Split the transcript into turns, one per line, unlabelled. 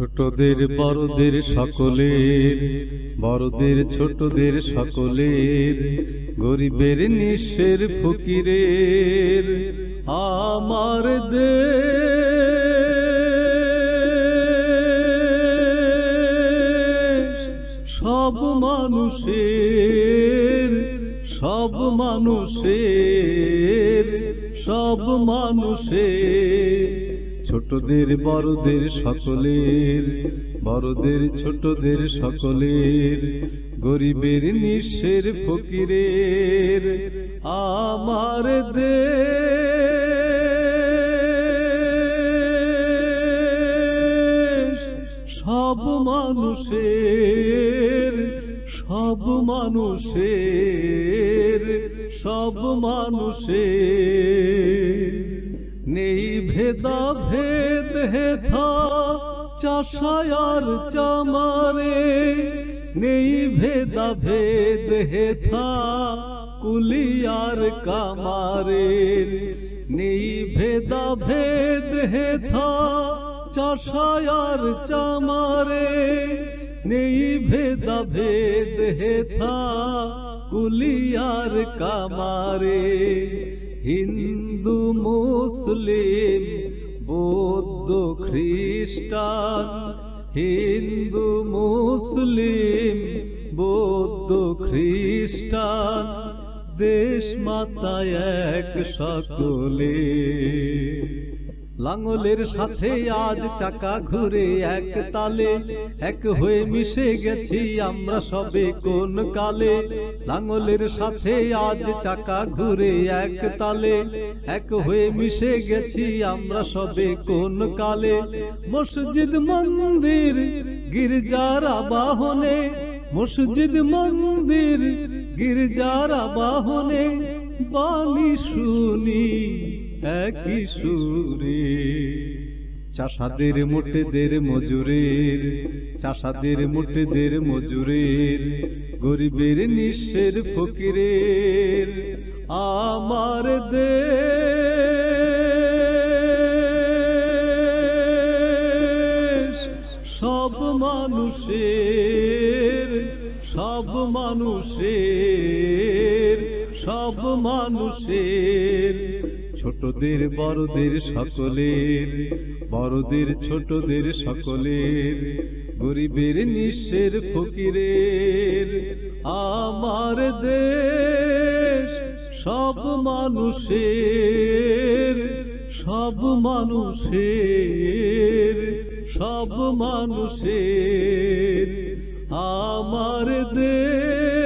ছোটদের, বড়দের সকলের, বড়দের, ছোটদের সকলের, গরিবের নিঃস্বের ফকিরের, আমার দে সব মানুষের সব মানুষের সব মানুষের ছোটদের বড়দের সকলের, বড়দের ছোটদের সকলের, গরিবের নিঃস্বের ফকিরের, আমার দে সব মানুষের সব মানুষের সব মানুষের নেই ভেদা ভেদ হেথা চাষায়ার চামারে। নেই ভেদা ভেদ হেথা, কুলিয়ার কামারে। নেই ভেদা ভেদ হেথা চাষায়ার চামারে। নেই ভেদা ভেদ হেথা, কুলিয়ার কামারে। হিন্দু মুসলিম বৌদ্ধ খ্রিস্টান হিন্দু মুসলিম বৌদ্ধ খ্রিস্টান দেশ মাতা এক সকলে। লাঙ্গলের সাথে আজ চাকা ঘুরে এক তালে এক হয়ে মিশে গেছি আমরা সবে কোন কালে? লাঙ্গলের সাথে আজ চাকা ঘুরে এক তালে এক হয়ে মিশে গেছি আমরা সবে কোন কালে? মসজিদ মন্দির গির্জার আবাহনে। মসজিদ মন্দির গির্জার আবাহনে। বাণী শুনি। একই সুরে। চাষাদের মোটেদের মজুরের চাষাদের মোটেদের মজুরের গরিবের নিঃস্বের ফকিরের আমার দে সব মানুষের সব মানুষের সব মানুষের ছোটদের, বড়দের সকলের বড়দের, ছোটদের সকলের গরিবের নিঃশের ফকিরের। আমার দেশ সব মানুষের সব মানুষের সব মানুষের। আমার দেশ